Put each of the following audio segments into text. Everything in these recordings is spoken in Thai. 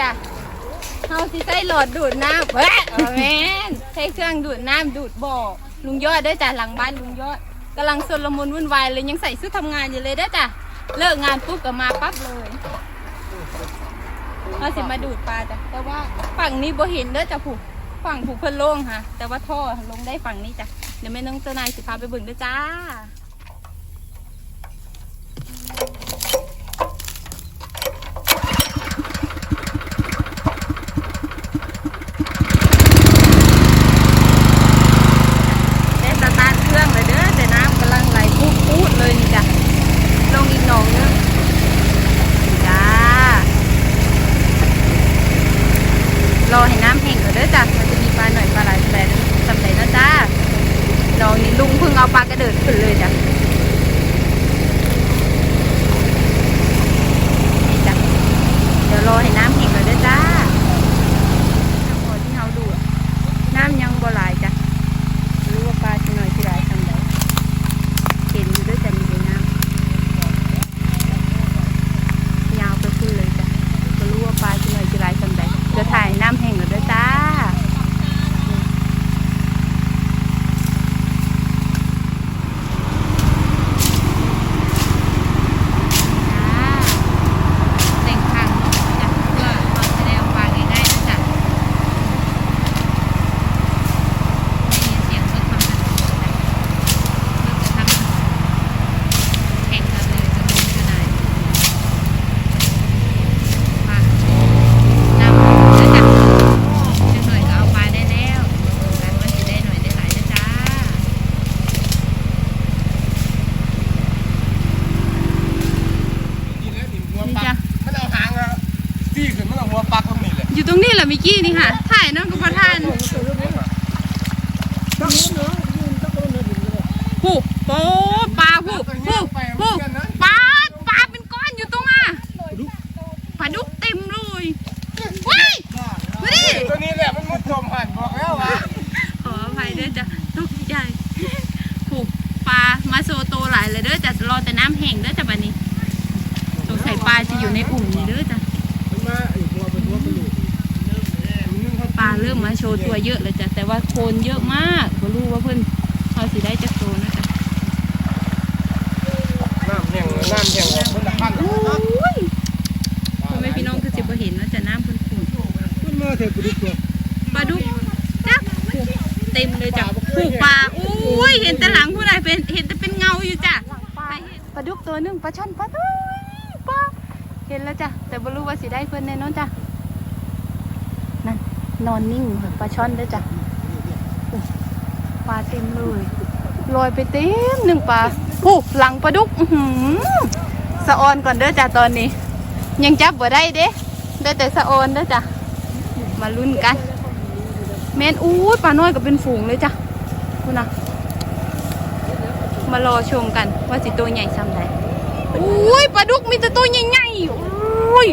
จ้ะเฮาสิใส่หลอดดูดน้ำเฮ้ยแม่นใช้เครื่องดูดน้ำดูดบ่อลุงยอดเด้จ้ะหลังบ้านลุงยอดกำลังสนละมุนวุ่นวายเลยยังใส่ชุดทำงานอยู่เลยเด้จ้ะเลิกงานปุ๊บก็มาปั๊บเลยเราสิมาดูดปลาจ้ะแต่ว่าฝั่งนี้บ่เห็นเด้อจ้ะผูกฝั่งผูกเพิ่นโล่งค่ะ แต่ว่าท่อลงได้ฝั่งนี้จ้ะเดี๋ยวแม่น้องเจ้านายสิพาไปเบิ่งด้อจ้า ได้สตาร์ทเครื่องเลยเด้อแต่น้ำกำลังไหลพูดพูดเลยนี่จ้ะลงอีกหนองนึงจ้ารอให้น้ำแห้งก่อนเด้อจ้ะมันจะมีปลาหน่อยปลาหลายปลาหลายสำเร็จแล้วจ้าหนองนี้ลุงเพิ่งเอาปลากระเดิดขึ้นเลยจ้ะนี่จ้ะเดี๋ยวรอให้น้ำแห้งก่อนเด้อจ้าน้ำพอที่เราดูดน้ำยังบ่หลายจ้ะ รู้ว่าปลาจะหน่อยที่ไรทำไดเห็นอยู่ด้วยแต่มีน้ำยาวไปขึ้นเลยจ้ะก็รู้ว่าปลาจะหน่อยที่ไรทำไดจะถ่ายน้ำแห้งหรือด้วยจ้าจ้าเต็งคังจ้ะเพื่อเราจะได้เอาปลาง่ายๆนะจ้ะ ได้ยินเสียงรถทำถนนนะรถจะทำถนนแข่งกันเลยจะเป็นขนาดปลาน้ำแล้วจ้ะจะหน่อยก็เอาปลาได้แล้วกันว่าจะได้หน่อยได้หลายนะจ้า นี่แหละนี่หัวปักมันเอาหางอะซี่ขึ้นมันเอาหัวปักตรงนี้แหละ อยู่ตรงนี้เหรอมิ กกี้นี่ค่ะถ่ายน้องกับพระท่านผู้โป๊ปลาผู้ผู้ผู้ปลาปลาเป็นก้อนอยู่ตรงอะปลาดุกเต็มเลยเว้ยมาดิตัวนี้แหละมันมุดจมหันบอกแล้วว่าขออภัยด้วยจ้ะตกใจผูกปลามาโซโตหลายเลยเด้อจ้ะรอแต่น้ำแห้งเด้อจ้ะบัดนี้สงสัยปลาจะอยู่ในอุ่มนี่เด้อจ้ะมันมาไอ้ตัวเป็นตัวเป็นลูก ปลาเริ่มมาโชว์ตัวเยอะเลยจ้ะแต่ว่าโคนเยอะมากก็รู้ว่าเพิ่นเขาสิได้จะโตนะจ๊ะน้ำแห้งน้ำแห้งออกมันตะพันโอ้ยพ่อแม่พี่น้องคือสิบ่เห็นว่าจะน้ำเพิ่นขุ่นมันมาเถอะกูดูตัวปลาดุกจักผูกเต็มเลยจ้ะผูกปลาอุ้ยเห็นแต่หลังผู้ใดเป็นเห็นแต่เป็นเงาอยู่จ้ะปลาดุกตัวหนึงปลาช่อนปลาตุ้ยปลาเห็นแล้วจ้ะแต่บ่รู้ว่าสิได้เพิ่นแน่นอนจ้ะ นอนนิ่งเหมือนปลาช่อนด้อจ้ะปลาเต็มเลยลอยไปเต็มหนึ่งปลาผูกหลังปลาดุกสะออนก่อนเด้อจ้ะตอนนี้ ยังจับบ่ได้เด้ได้แต่สะออนเด้อจ้ะมาลุ้นกัน แมนอู้ปลาน้อยก็เป็นฝูงเลยจ้ะคุณนะมารอชมกันว่าสิตัวใหญ่ซ้ำใดอุ้ยปลาดุกมีแต่ตัวใหญ่ๆอุ้ย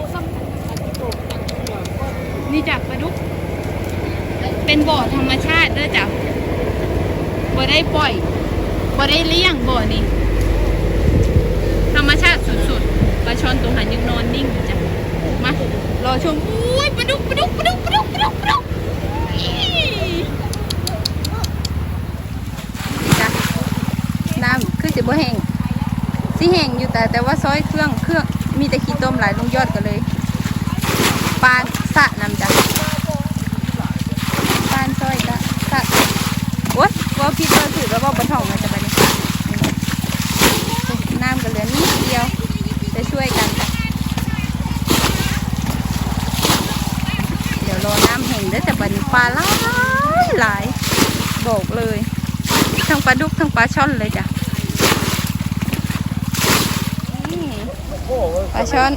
นี่จ้ะปลาดุก เป็นบ่อธรรมชาติเด้อจ้ะบ่ได้ปล่อยบ่ได้เลี้ยงบ่อนี่ธรรมชาติสุดๆปลาช่อนตัวหันยังนอนนิ่งอยู่จ้ะมารอชมอุ้ยปลาดุกปลาดุกปลาดุกปลาดุกปลาดุกปลาดุกจ้ะน้ำคือสิบ่แห้งสิแห้งอยู่แต่แต่ว่าซอยเครื่องเครื่องมีแต่ขี้ต้มหลายลงยอดกันเลยปลาสะน้ำจ้ะปานซอยจ้ะสะ โอ๊ยว่าพี่ก็ถือว่าบ่บนท้องมาจะไปนี่น้ำกันเหลือนิดเดียวจะช่วยกันจ้ะเดี๋ยวรอน้ำแห้งได้อแต่บัดนี้ปลาหลายหลายบอกเลย ทั้งปลาดุกทั้งปลาช่อนเลยจ้ะนี่โอ้โหปลาช่อน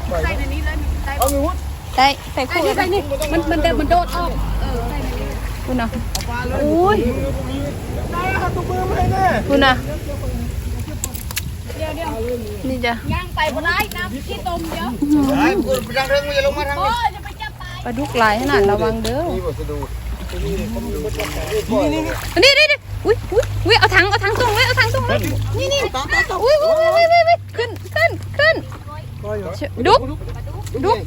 เอามีวุ้นได้ใส่คู่กันนี่มันมันเดินมันโดดออกคุณนะปลาเลยอุ้ยได้ ครับตัวมือไม่แน่คุณนะนี่จ้ะย่างไปบ่ได้น้ำที่ต้มเยอะไอ้กูไปทางเรื่องมึงอย่าลงมาทางโอ้นี้ยจะไปจับปลาปลาดุกหลายขนาดระวังเด้อนี่บทสะดุดนี่นี่นี่นี่นี่นี่อุ้ยอุ้ยอุ้ยเอาถังเอาถังส่งไว้เอาถังส่งไว้นี่นี่ต่อต่อต่ออุ้ยอุ้ยอุ้ยอุ้ยอุ้ยขึ้นขึ้นขึ้นดุกดุก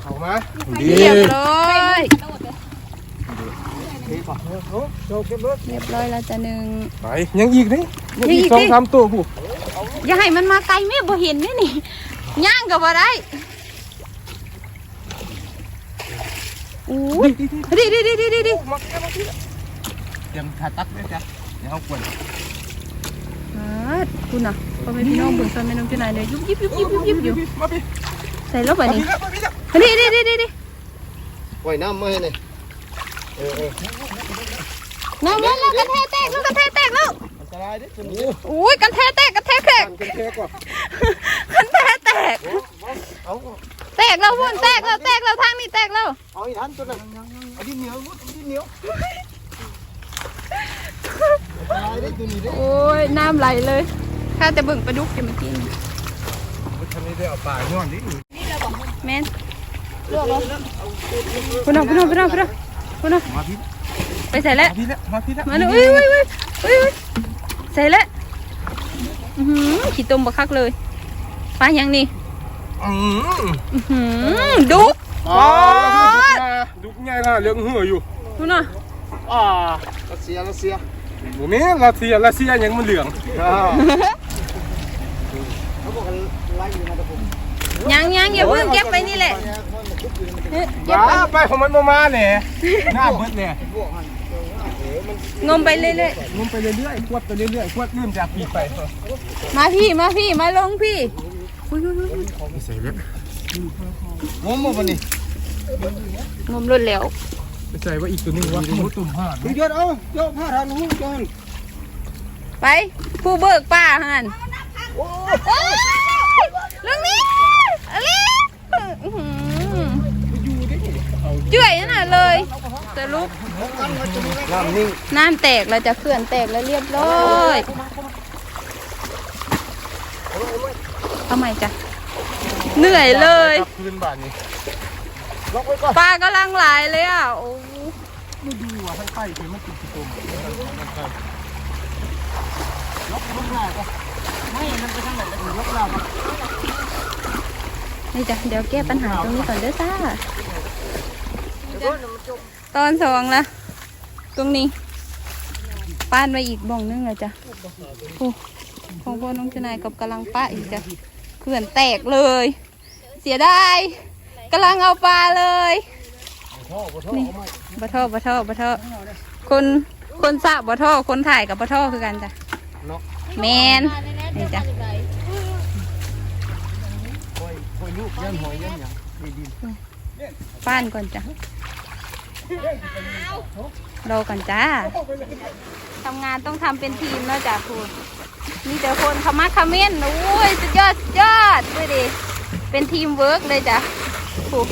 เข้ามาเรียบร้อย เฮ้ยป่ะโอ้โชว์เก็บรถเรียบร้อยแล้วจ้ะหนึ่ง ไปยังอีกนี่ยังอีกสองดิสามตัวผู้อย่าให้มันมาไกลแม่บ่เห็นนี่นี่ย่างก็บ่ได้อู้ยดิดิดิดิดิดิมาแก้มาที่เตรียมขาตักด้วยจ้ะเดี๋ยวเอากวนอ่าคุณน่ะพ่อแม่พี่น้องเบิ่งซอยแม่น้องจุนายเลยยุบยิบยุบยิบยุบยิบอยู่มาพี่ใส่ลงไปมานี่พี่ละมาพี่ละดิดิดิดิดิไว้น้ำมาให้เลย เออเออน้องมันแล้วกันแทแตกแล้วกันแทแตกแล้วอันตรายเด้ตัวนี้อุ้ยกันแทแตกกันแทแตกกันแค่ก่อนกันแทแตก เอาแตกแล้วพุ่นแตกแล้วแตกแล้วทางนี้แตกแล้วเอาอีทันตัวนั้นเอาดินเหนียวมุดดินเหนียวอันตรายเด้ตัวนี้เด้โอ้ยน้ำไหลเลยข้าจะเบิ่งปลาดุกอยู่เมื่อกี้นี่ทำนี้ได้เอาปลาย้อนดิแม่นพุ่นเอาพุ่นเอาพุ่นเอาพุ่นเอา พุ่นเอามาพี่ไปใส่แล้วมาพี่ละมาพี่ละมาดูอุ้ยอุ้ยอุ้ยอุ้ยอุ้ยใส่แล้วอือหือขี้ต้มบักคักเลยปลายังนี่อืมอือหือดุกอ๋อดุกใหญ่ละเรื่องหัวอยู่พุ่นเอาอ่ารัสเซียรัสเซียหมูนี้รัสเซียรัสเซียยังมันเหลืองเขาบอกกันไล่อยู่นะแต่ผมยังยังอย่าเพิ่งเก็บไปนี่แหละเฮ้ยเก็ บบ้าไปไปของมันมามาเนี่ยหน้าเบิดเนี่ยพวกมันเออมันงมไปเรื่อยงมไปเรื่อยๆควดไปเรื่อยๆควดลื่นจากปีกไปๆมาพี่มาพี่มาลงพี่อุ้ยอุ้ยอุ้ยอุ้ยไม่ใส่เล็บงมมาปะนี่งมรถแล้วไม่ใส่ว่าอีกตัวนึงวะมุตุ่มห่านดูยอดเอายอดผ้าทางหูจอนไปผู้เบิกป้าหันเอ้ยเรื่องนี้อะไรอื้อหือจ่วยนั่นน่ะเลยส รุปน้ำนิ่งน้ำแตกแล้วจะเขื่อนแตกแล้วเรียบร้อยเอาใหม่จ้ะเหนื่อยเลยคืนบาทนี้ล็อกไว้ก่อนปลากำลังหลายเลยอะโอ้ไม่ดีว่ะทั้งไข่คือมันติดตุ่มล็อกล็อกหน้าก่อนไม่มันไปทางไหนแล้วล็อกหน้าก่อนนี่จ้ะเดี๋ยวแก้ปัญหาตรงนี้ก่อนเด้อจ้า ตอนสองละตรงนี้ป้านไว้อีกบ่องนึงเลยจ้ะโอ้ของพ่อน้องเจนายกับกำลังป้าอีกจ้ะเขื่อนแตกเลย เสียดายกำลังเอาปลาเลยนี่บะท่อบะท่อบะท่อคนคนสระบะท่อคนถ่ายกับบะท่อคือกันจ้ะแมนนี่จ้ะคอยคอยลูกยันหอยยันหยังดีดินป้านก่อนจ้ะ รอก่อนจ้าทำงานต้องทำเป็นทีมเนาะจ้ะคุณมีแต่คนขมักเขม้นโอ้ยสุดยอดสุดยอดด้วยดิเป็นทีมเวิร์กเลยจ้ะถูก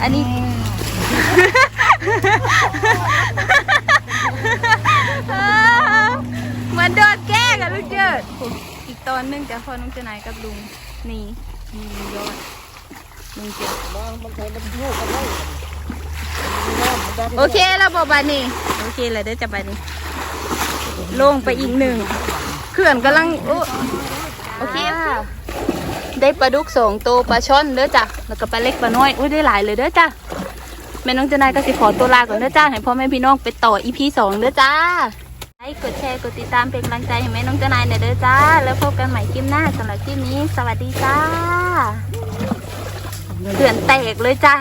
อันนี้เหมือนโดนแกล้งอะลูกเจิดถูกอีกตอนนึงจ้ะพอน้องจานายกับลุงนี่นี่ยอดลุงเจิดมามันใส่มันลูกกันได้ โอเคแล้วบอบานี่โอเคเลยเด้อจะบานี่ลงไปอีกหนึ่งเขื่อนกำลังโอเคได้ปลาดุกสองตัวปลาช่อนเด้อจ้ะแล้วก็ปลาเล็กปลาน้อยอุ้ยได้หลายเลยเด้อจ้ะแม่น้องเจะนายก็สิขอตัวลาก่อนเด้อจ้าให้พ่อแม่พี่น้องไปต่ออีพีสองเด้อจ้าไลค์กดแชร์กดติดตามเป็นกำลังใจให้แม่น้องเจะนายหน่อยเด้อจ้า แล้วพบกันใหม่คลิปหน้าสำหรับคลิปนี้ สวัสดีจ้าเขื่อนแตกเลยจ้า